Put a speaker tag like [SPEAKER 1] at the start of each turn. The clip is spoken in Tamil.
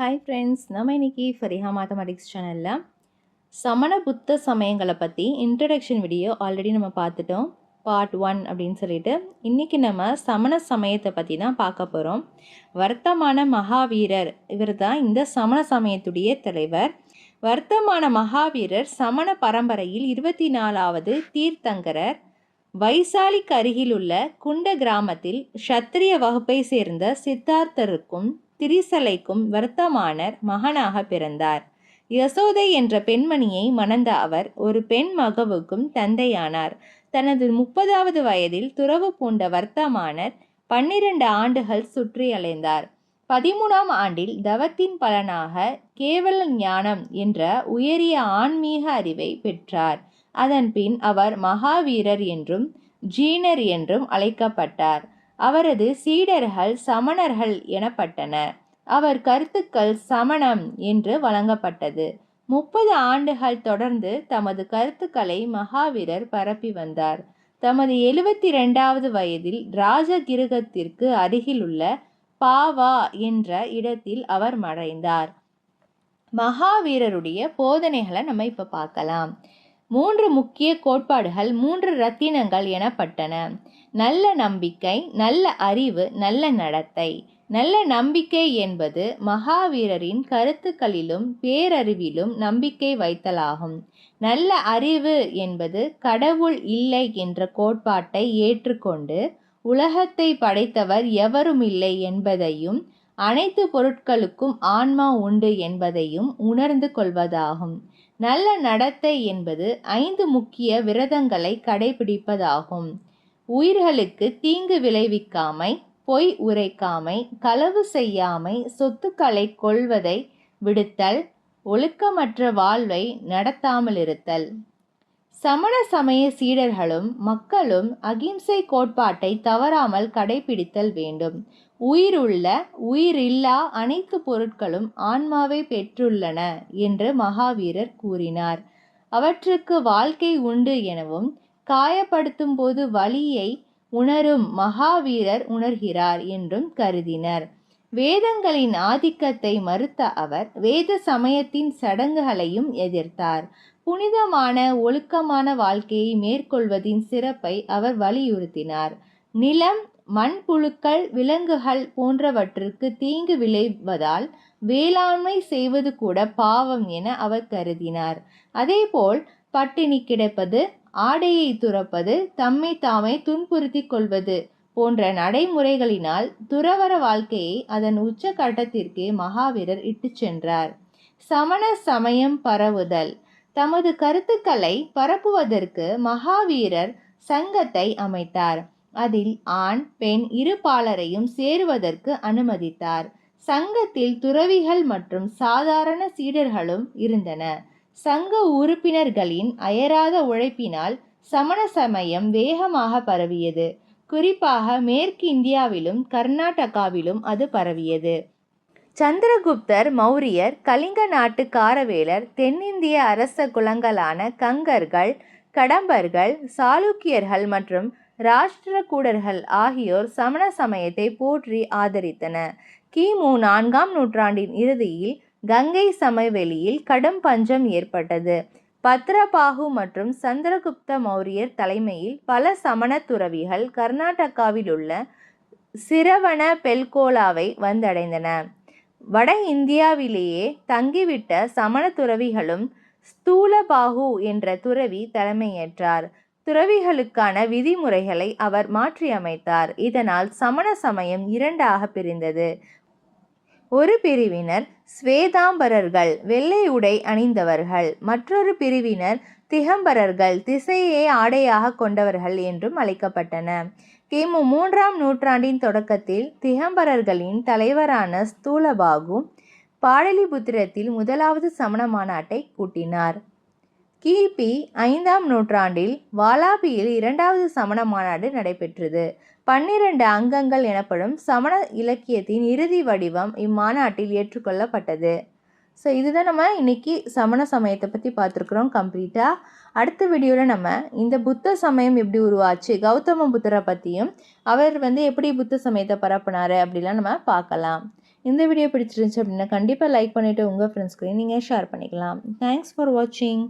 [SPEAKER 1] ஹாய் ஃப்ரெண்ட்ஸ் நம்ம இன்னைக்கு ஃபரிஹா மேத்தமெட்டிக்ஸ் சேனலில் சமண புத்த சமயங்களை பற்றி இன்ட்ரடக்ஷன் வீடியோ ஆல்ரெடி நம்ம பார்த்துட்டோம். பார்ட் ஒன் அப்படின்னு சொல்லிட்டு இன்றைக்கி நம்ம சமண சமயத்தை பற்றி தான் பார்க்க போகிறோம் வர்த்தமான மகாவீரர் இவர் தான் இந்த சமண சமயத்துடைய தலைவர். வர்த்தமான மகாவீரர் சமண பரம்பரையில் இருபத்தி நாலாவது தீர்த்தங்கரர். வைசாலிக்கு அருகிலுள்ள குண்ட கிராமத்தில் சத்திரிய வகுப்பை சேர்ந்த சித்தார்த்தருக்கும் திரிசலைக்கும் வர்த்தமானர் மகனாக பிறந்தார். யசோதை என்ற பெண்மணியை மணந்த அவர் ஒரு பெண் மகவுக்கும் தந்தையானார். தனது முப்பதாவது வயதில் துறவு பூண்ட வர்த்தமானர். பன்னிரண்டு ஆண்டுகள் சுற்றி அலைந்தார் பதிமூணாம் ஆண்டில் தவத்தின் பலனாக கேவல ஞானம் என்ற உயரிய ஆன்மீக அறிவை பெற்றார். அதன்பின் அவர் மகாவீரர் என்றும் ஜீனர் என்றும் அழைக்கப்பட்டார். அவரது சீடர்கள் சமணர்கள் எனப்பட்டனர் அவர் கருத்துக்கள் சமணம் என்று வழங்கப்பட்டது. முப்பது ஆண்டுகள் தொடர்ந்து தமது கருத்துக்களை மகாவீரர் பரப்பி வந்தார். தமது எழுபத்தி ரெண்டாவது வயதில் ராஜகிருகத்திற்கு அருகிலுள்ள பாவா என்ற இடத்தில் அவர் மறைந்தார். மகாவீரருடைய போதனைகளை நம்ம இப்போ பார்க்கலாம். மூன்று முக்கிய கோட்பாடுகள் மூன்று ரத்தினங்கள் எனப்பட்டன. நல்ல நம்பிக்கை நல்ல அறிவு நல்ல நடத்தை. நல்ல நம்பிக்கை என்பது மகாவீரரின் கருத்துக்களிலும் பேரறிவிலும் நம்பிக்கை வைத்தலாகும். நல்ல அறிவு என்பது கடவுள் இல்லை என்ற கோட்பாட்டை ஏற்றுக்கொண்டு உலகத்தை படைத்தவர் எவரும் இல்லை என்பதையும் அனைத்து பொருட்களுக்கும் ஆன்மா உண்டு என்பதையும் உணர்ந்து கொள்வதாகும். நல்ல நடத்தை என்பது ஐந்து முக்கிய விரதங்களை கடைபிடிப்பதாகும். உயிர்களுக்கு தீங்கு விளைவிக்காமை பொய் உரைக்காமை களவு செய்யாமை சொத்துக்களை கொள்வதை விடுத்தல் ஒழுக்கமற்ற வாழ்வை நடத்தாமலிருத்தல். சமண சமய சீடர்களும் மக்களும் அகிம்சை கோட்பாட்டை தவறாமல் கடைபிடித்தல் வேண்டும். உயிருள்ள உயிரில்லா அனைத்து பொருட்களும் ஆன்மாவை பெற்றுள்ளன என்று மகாவீரர் கூறினார். அவற்றுக்கு வாழ்க்கை உண்டு எனவும் காயப்படுத்தும் போது வலியை உணரும் மகாவீரர் உணர்கிறார் என்றும் கருதினர். வேதங்களின் ஆதிக்கத்தை மறுத்த அவர் வேத சமயத்தின் சடங்குகளையும் எதிர்த்தார். புனிதமான ஒழுக்கமான வாழ்க்கையை மேற்கொள்வதின் சிறப்பை அவர் வலியுறுத்தினார். நிலம் மண்புழுக்கள் விலங்குகள் போன்றவற்றுக்கு தீங்கு விளைவதால் வேளாண்மை செய்வது கூட பாவம் என அவர் கருதினார். அதேபோல் பட்டினி கிடப்பது ஆடையை துறப்பது தம்மை தாமே துன்புறுத்தி கொள்வது போன்ற நடைமுறைகளினால் துறவர வாழ்க்கையை அதன் உச்ச கட்டத்திற்கே மகாவீரர் இட்டு சென்றார். சமண சமயம் பரவுதல். தமது கருத்துக்களை பரப்புவதற்கு மகாவீரர் சங்கத்தை அமைத்தார். அதில் ஆண் பெண் இரு பாலரையும் சேருவதற்கு அனுமதித்தார். சங்கத்தில் துறவிகள் மற்றும் சாதாரண சீடர்களும் இருந்தன. சங்க உறுப்பினர்களின் அயராத உழைப்பினால் சமண சமயம் வேகமாக பரவியது. குறிப்பாக மேற்கு இந்தியாவிலும் கர்நாடகாவிலும் அது பரவியது. சந்திரகுப்தர் மௌரியர் கலிங்க நாட்டு காரவேலர் தென்னிந்திய அரச குலங்களான கங்கர்கள் கடம்பர்கள் சாளுக்கியர்கள் மற்றும் ராஷ்டிரகூடர்கள் ஆகியோர் சமண சமயத்தை போற்றி ஆதரித்தன கிமு நான்காம் நூற்றாண்டின் இறுதியில் கங்கை சமவெளியில் கடும் பஞ்சம் ஏற்பட்டது. பத்ரபாகு மற்றும் சந்திரகுப்த மௌரியர் தலைமையில் பல சமண துறவிகள் கர்நாடகாவில் உள்ள சிரவண பெல்கோலாவை வந்தடைந்தன. வட இந்தியாவிலேயே தங்கிவிட்ட சமண துறவிகளும் ஸ்தூலபாகு என்ற துறவி தலைமையேற்றார். துறவிகளுக்கான விதிமுறைகளை அவர் மாற்றியமைத்தார். இதனால் சமண சமயம் இரண்டாக பிரிந்தது. ஒரு பிரிவினர் ஸ்வேதாம்பரர்கள் வெள்ளை உடை அணிந்தவர்கள். மற்றொரு பிரிவினர் திகம்பரர்கள் திசையே ஆடையாக கொண்டவர்கள் என்றும் அழைக்கப்பட்டன. கிமு மூன்றாம் நூற்றாண்டின் தொடக்கத்தில் திகம்பரர்களின் தலைவரான ஸ்தூலபாகு பாடலிபுத்திரத்தில் முதலாவது சமண மாநாட்டை கூட்டினார். கிபி ஐந்தாம் நூற்றாண்டில் வாலாபியில் இரண்டாவது சமண மாநாடு நடைபெற்றது. பன்னிரண்டு அங்கங்கள் எனப்படும் சமண இலக்கியத்தின் இறுதி வடிவம் இம்மாநாட்டில் ஏற்றுக்கொள்ளப்பட்டது. ஸோ இதுதான் நம்ம இன்னைக்கு சமண சமயத்தை பற்றி பார்த்துருக்குறோம் கம்ப்ளீட்டாக அடுத்த வீடியோவில் நம்ம இந்த புத்த சமயம் எப்படி உருவாச்சு கௌதம புத்தரை பற்றியும் அவர் வந்து எப்படி புத்த சமயத்தை பரப்புனாரு அப்படிலாம் நம்ம பார்க்கலாம். இந்த வீடியோ பிடிச்சிருந்துச்சு அப்படின்னா கண்டிப்பாக லைக் பண்ணிவிட்டு உங்கள் ஃப்ரெண்ட்ஸ்க்கு நீங்கள் ஷேர் பண்ணிக்கலாம். தேங்க்ஸ் ஃபார் வாட்சிங்